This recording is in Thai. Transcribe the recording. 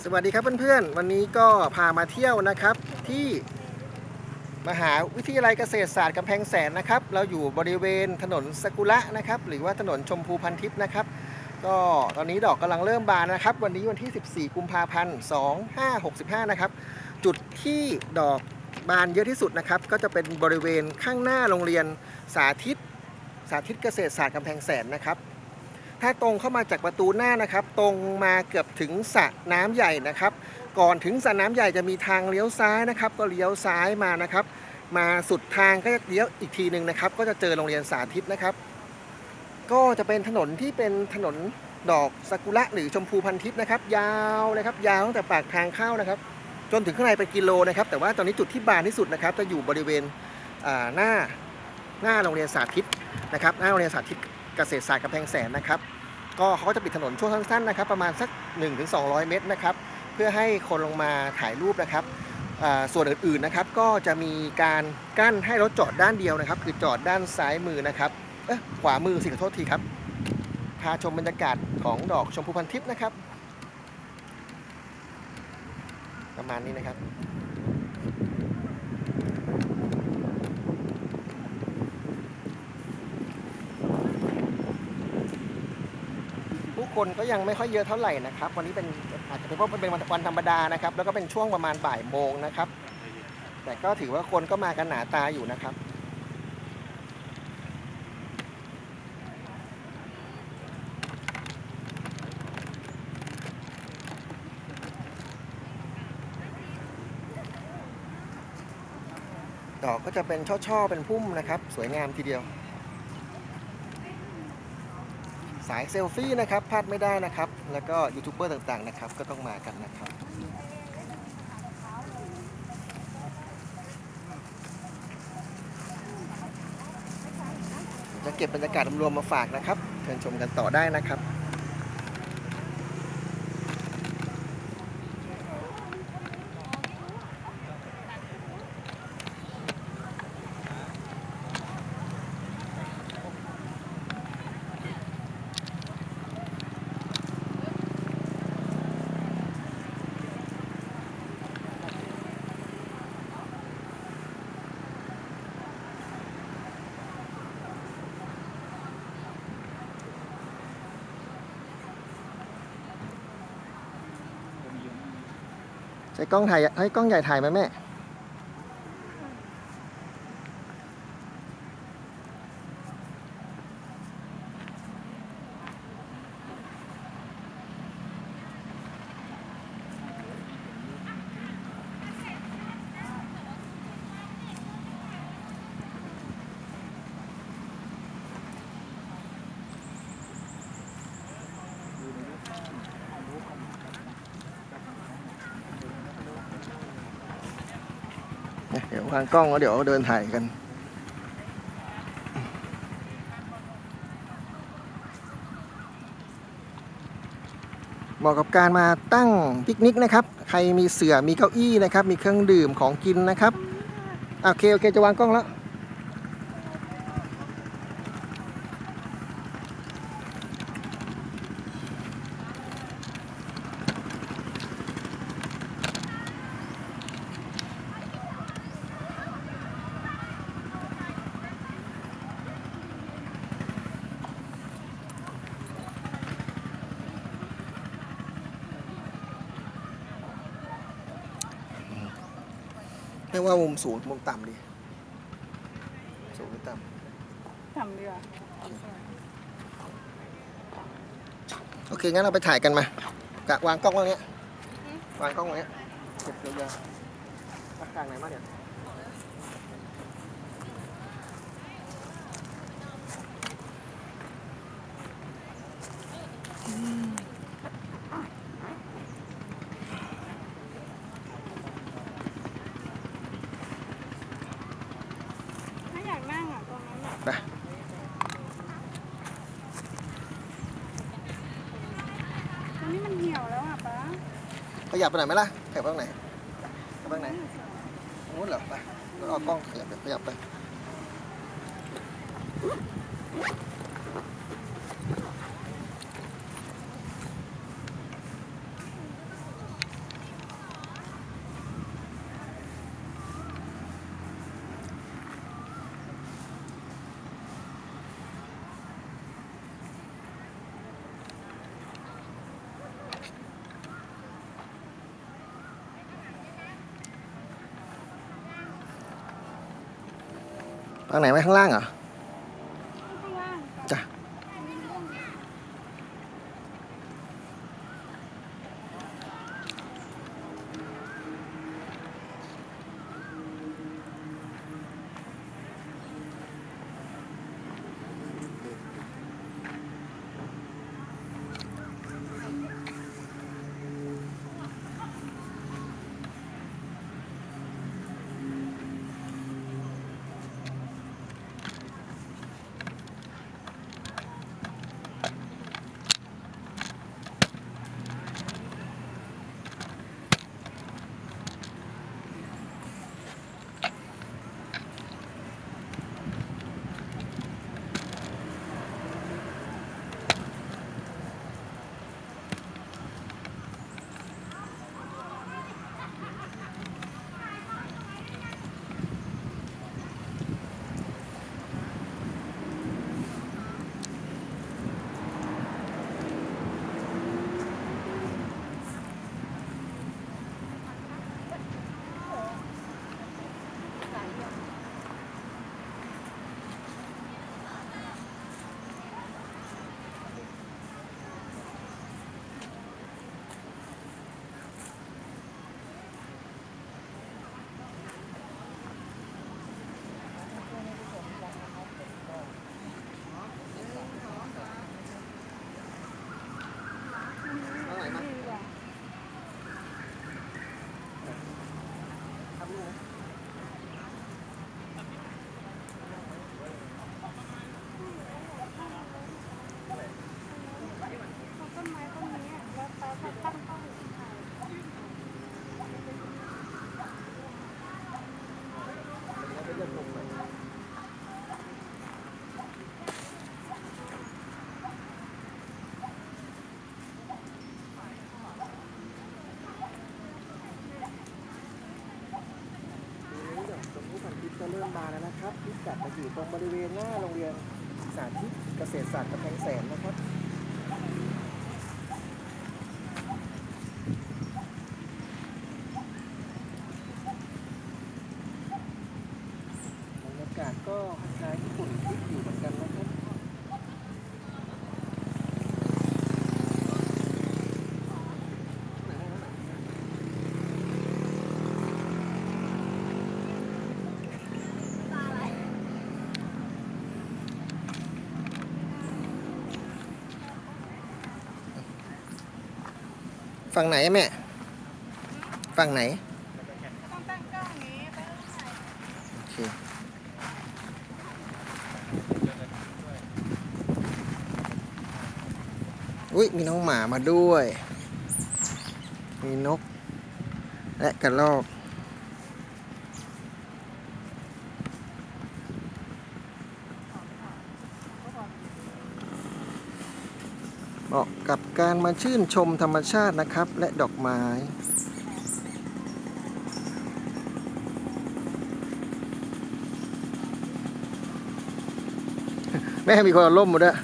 สวัสดีครับเพื่อนๆ วันนี้ก็พามาเที่ยวนะครับที่มหาวิทยาลัยเกษตรศาสตร์กำแพงแสนนะครับ เราอยู่บริเวณถนนสกุระนะครับ หรือว่าถนนชมพูพันทิพย์นะครับ ก็ตอนนี้ดอกกำลังเริ่มบานนะครับ วันนี้วันที่ 14 กุมภาพันธ์2565 นะครับ จุดที่ดอกบานเยอะที่สุดนะครับ ก็จะเป็นบริเวณข้างหน้าโรงเรียนสาธิต สาธิตเกษตรศาสตร์กำแพงแสนนะครับ ถ้าตรงเข้ามาจากประตูหน้านะครับ ตรงมาเกือบถึงสระน้ำใหญ่นะครับ ก่อนถึงสระน้ำใหญ่จะมีทางเลี้ยวซ้ายนะครับ ก็เลี้ยวซ้ายมานะครับ มาสุดทางก็จะเลี้ยวอีกทีหนึ่งนะครับ ก็จะเจอโรงเรียนสาธิตนะครับ ก็จะเป็นถนนที่เป็นถนนดอกซากุระหรือชมพูพันทิพย์นะครับ ยาวเลยครับ ยาวตั้งแต่ปากทางเข้านะครับ จนถึงข้างในเป็นกิโลนะครับ แต่ว่าตอนนี้จุดที่บานที่สุดนะครับ จะอยู่บริเวณหน้าหน้าโรงเรียนสาธิตนะครับ หน้าโรงเรียนสาธิต เกษตรศาสตร์กำแพงแสนนะครับ ก็เขาก็จะปิดถนนช่วงสั้นๆนะครับ ประมาณสัก 1-200 เมตรนะครับ เพื่อให้คนลงมาถ่ายรูปนะครับส่วนอื่นๆนะครับก็จะมีการกั้นให้รถจอดด้านเดียวนะครับ คือจอดด้านซ้ายมือนะครับเอ๊ะขวามือสิขอโทษทีครับพาชมบรรยากาศของดอกชมพูพันทิพย์นะครับ ประมาณนี้นะครับ ผู้คนก็ยังไม่ค่อยเยอะเท่าไหร่นะครับ วันนี้เป็นอาจจะเป็นเพราะมันเป็นวันธรรมดานะครับ แล้วก็เป็นช่วงประมาณบ่ายโมงนะครับ แต่ก็ถือว่าคนก็มากันหนาตาอยู่นะครับดอกก็จะเป็นช่อๆ เป็นพุ่มนะครับ สวยงามทีเดียว สายเซลฟี่นะครับพลาดไม่ได้นะครับ แล้วก็ยูทูบเบอร์ต่างๆนะครับ ก็ต้องมากันนะครับจะเก็บบรรยากาศรวมๆมาฝากนะครับเชิญชมกันต่อได้นะครับ ใช้กล้องถ่ายให้กล้องใหญ่ถ่ายไหมแม่ เดี๋ยววางกล้องแล้วเดี๋ยวเดินถ่ายกันเหมาะกับการมาตั้งปิกนิกนะครับ ใครมีเสือ่อมีเก้าอี้นะครับ มีเครื่องดื่มของกินนะครับ โอเค โอเค จะวางกล้องแล้ว ไม่ว่ามุมสูงมุมต่ำดี สูงหรือต่ทำดีกว่าำโอเค งั้นเราไปถ่ายกันมากะวางกล้องตรงเนี้ยวางกล้องตรงเนี้ยเก็บยาวๆพักกลางไหนมาเนี่ยอืม ถ้าอยากนั่งอะตรงนั้นอะ ไป ตรงนี้มันเหี่ยวแล้วอะป๊า ข ยับไปไหนอยไหมล่ะขยับไปตรงไหนขยับไปตรงไหนตรงนู้นเหรอไปแล้วเอากล้องขยับไปขยับไป ทางไหนไว้ข้างล่างเหรอ นทิพย์ก็เริ่มาแล้วนะครับพิกัดมาอยู่ตรงบริเวณหน้าโรงเรียนสาธิตเกษตรศาสตร์กำแพงแสนนะครับบรรยากาศก็คล้ายๆญี่ปุ่นที่อยู่เหมือนกันนะครับ ฝั่งไหนแม่ ฝั่งไหนต้องตั้งกล้องนี้ไปถ่ายโอเคอุ้ยมีน้องหมามาด้วย มีนก และกระรอก เหมาะ กับการมาชื่นชมธรรมชาตินะครับ และดอกไม้แม่มีคนร่มหมดอะ